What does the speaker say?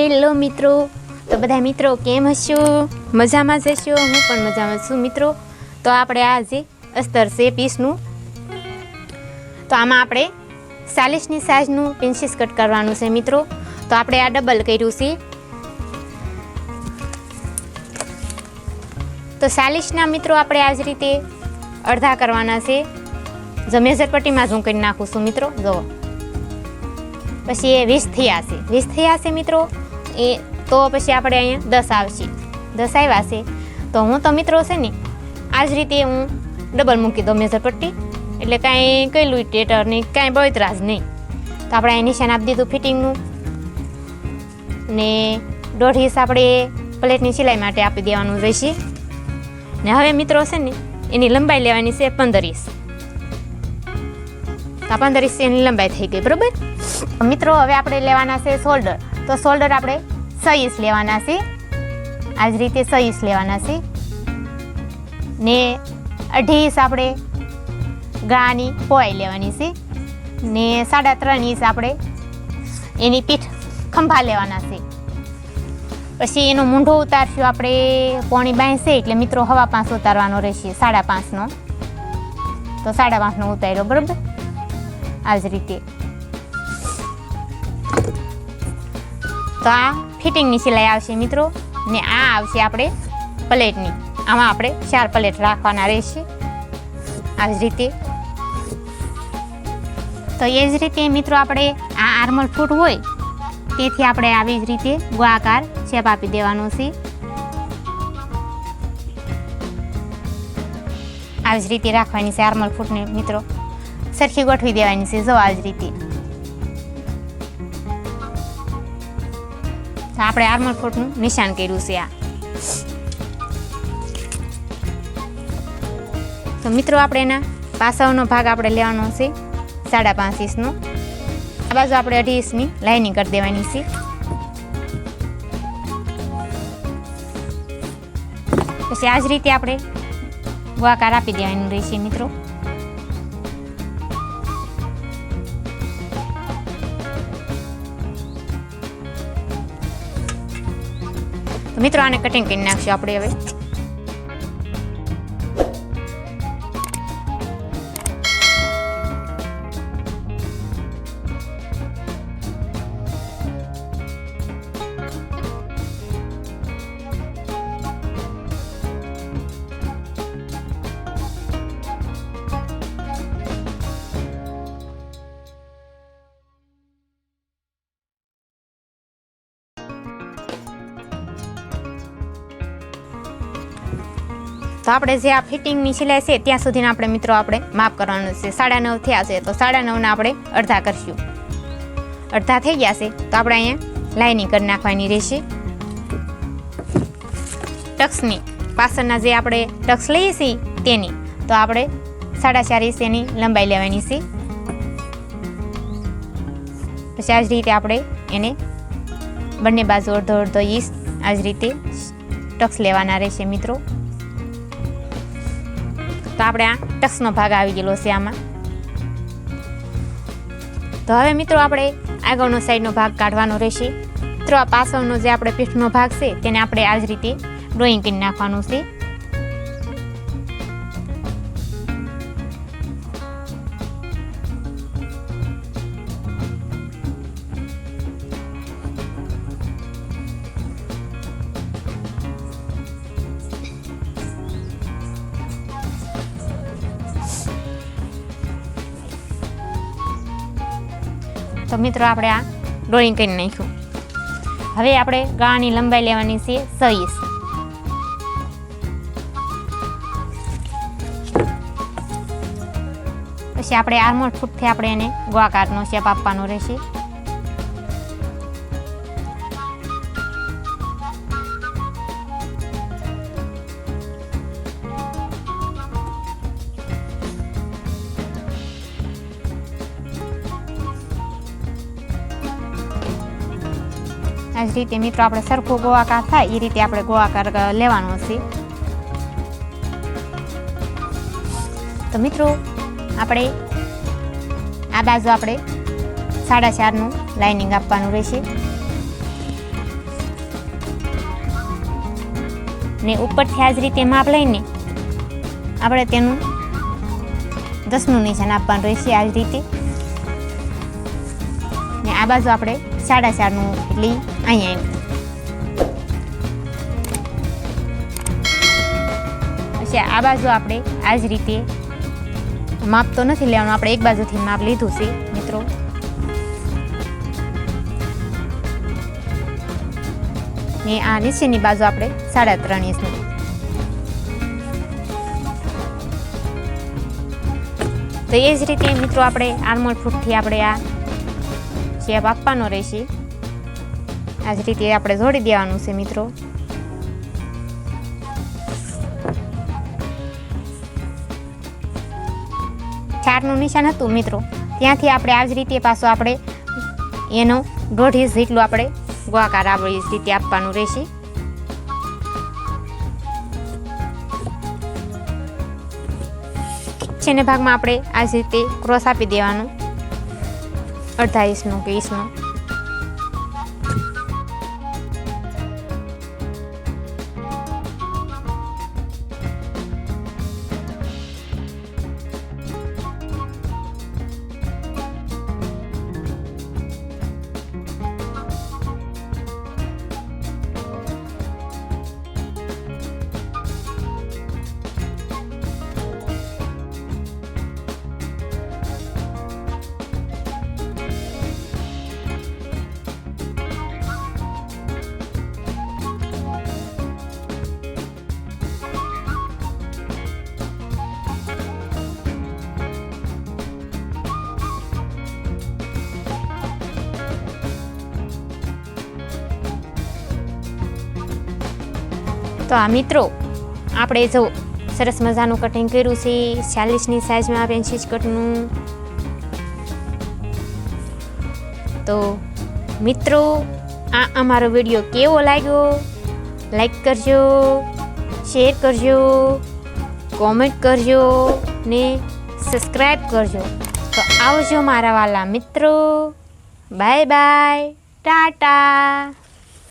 Hello મિત્રો, તો બધા મિત્રો કેમ હશો? મજામાં જ હશો? હું પણ મજામાં છું મિત્રો. તો આપણે આજે અસ્તર છે પીસનું. તો આમાં આપણે ચાલીસની સાઇઝનું પિન્સીસ કટ કરવાનું છે મિત્રો. તો આપણે આ ડબલ કર્યું છે. તો ચાલીસના મિત્રો આપણે આ જ રીતે અડધા કરવાના છે. જો મેજર પટ્ટીમાં જ હું કરી નાખું છું મિત્રો, જુઓ. પછી એ વીસ થયા છે. વીસ થયા છે મિત્રો. એ તો પછી આપણે અહીંયા દસ આવશે. દસ આવ્યા છે. તો હું તો મિત્રો છે ને આ જ રીતે હું ડબલ મૂકી દઉં મેઝર પટ્ટી. એટલે કાંઈ કહેલું ટેટર નહીં કાંઈ બળતરાજ નહીં. તો આપણે અહીં નિશાન આપી દીધું ફિટિંગનું ને. દોઢ હિસ આપણે પ્લેટની સિલાઈ માટે આપી દેવાનું રહેશે. ને હવે મિત્રો છે ને, એની લંબાઈ લેવાની છે પંદર ઇંચ આ પંદર ઇંચ એની લંબાઈ થઈ ગઈ, બરાબર? મિત્રો હવે આપણે લેવાના છે શોલ્ડર તો શોલ્ડર આપણે છ લેવાના છે. આ જ રીતે છ લેવાના છે. ને અઢી ઇંચ આપણે ગાની પોઈ લેવાની છે. ને સાડા ત્રણ ઇંચ આપણે એની પીઠ ખંભા લેવાના છે. પછી એનો મૂંઢો ઉતારશું આપણે પોણી બાંધશે એટલે મિત્રો હવા પાંચ ઉતારવાનો રહેશે, સાડા પાંચનો. તો સાડા પાંચનો ઉતાર્યો, બરાબર? આ જ રીતે. તો આ ફિટિંગની સિલાઈ આવશે મિત્રો. ને આ આવશે આપણે પ્લેટની. આમાં આપણે ચાર પ્લેટ રાખવાના રહેશે. આ જ રીતે. તો એ જ રીતે મિત્રો આપણે આ આર્મલ ફૂટ હોય, તેથી આપણે આવી જ રીતે ગોળાકાર શેપ આપી દેવાનો છે. આવી જ રીતે રાખવાની છે આર્મલ ફૂટને મિત્રો. સરખી ગોઠવી દેવાની છે, જો આ જ રીતે. આપણે આર્મર ફૂટનું નિશાન કર્યું છે આ. તો મિત્રો, આપણે એના પાસાઓનો ભાગ આપણે લેવાનો છે, સાડા પાંચ ઇંચનો આ બાજુ આપણે અઢી ઇંચની લાઇનિંગ કરી દેવાની છે. પછી આ જ રીતે આપણે ગોળાકાર આપી દેવાનું રહેશે મિત્રો. મિત્રો આને કટિંગ કરી નાખશું આપણે હવે. તો આપણે જે આ ફિટિંગની સિલાઈ છે, ત્યાં સુધીના આપણે મિત્રો આપણે માપ કરવાનું છે. સાડા નવ થયા છે, તો સાડા નવના આપણે અડધા કરશું. અડધા થઈ ગયા છે, તો આપણે અહીંયા લાઇનિંગ કરી નાખવાની રહેશે. ટક્સની, પાછળના જે આપણે ટક્સ લઈએ છીએ, તેની, તો આપણે સાડા ચાર ઇંચ લંબાઈ લેવાની છે. પછી આ જ રીતે આપણે એને બંને બાજુ અડધો અડધો ઇંચ આ જ રીતે ટક્સ લેવાના રહેશે મિત્રો. તો આપણે આ ટક્સનો ભાગ આવી ગયેલો છે આમાં. તો હવે મિત્રો આપણે આગળનો સાઈડનો ભાગ કાઢવાનો રહેશે. મિત્રો આ પાછળનો જે આપણે પીઠનો ભાગ છે, તેને આપણે આ જ રીતે ડ્રોઈંગ કરી નાખવાનું છે. મિત્રો, આપણે આ ડ્રોઈંગ કરી નાખ્યું. હવે આપણે ગાળાની લંબાઈ લેવાની છે, સવીસ. પછી આપણે આર્મોડ ફૂટથી આપણે એને ગોળાકારનો શેપ આપવાનો રહેશે. આ જ રીતે મિત્રો આપણે સરખું ગોળાકાર થાય એ રીતે આપણે ગોવાકાર લેવાનો છે. તો મિત્રો, આપણે આ બાજુ આપણે સાડા ચારનું લાઇનિંગ આપવાનું રહેશે. ને ઉપરથી આ જ રીતે માપ લઈને આપણે તેનું દસનું નિશાન આપવાનું રહેશે આ જ રીતે. ને આ બાજુ આપણે સાડા ચારનું ઇડલી અહીંયા આવ્યું પછી આ બાજુ આપણે આ જ રીતે માપ તો નથી લેવાનું, આપણે એક બાજુથી માપ લીધું છે, મિત્રો. ને આ નીચેની બાજુ આપણે સાડા ત્રણ ઇંચનું. તો એ જ રીતે મિત્રો આપણે આર્મોલ ફૂટથી આપણે આ શેપ આપવાનો રહેશે. આ જ રીતે આપણે જોડી દેવાનું છે મિત્રો. ચારનું નિશાન હતું મિત્રો. ત્યાંથી આપણે આ જ રીતે પાછો આપણે એનો દોઢ ઇંચ જેટલું આપણે ગોળાકાર જ રીતે આપવાનું રહેશે. છેને ભાગમાં આપણે આ રીતે ક્રોસ આપી દેવાનું. ઇંચનું કે ઇંચનું તો આ મિત્રો, આપણે જો સરસ મજાનું કટિંગ કર્યું છે, ચાલીસની સાઇઝમાં આપણે છે કટનું તો મિત્રો, આ અમારો વીડિયો કેવો લાગ્યો? લાઈક કરજો શેર કરજો કોમેન્ટ કરજો ને સબસ્ક્રાઈબ કરજો. તો આવજો મારા વાલા મિત્રો. Bye bye Tata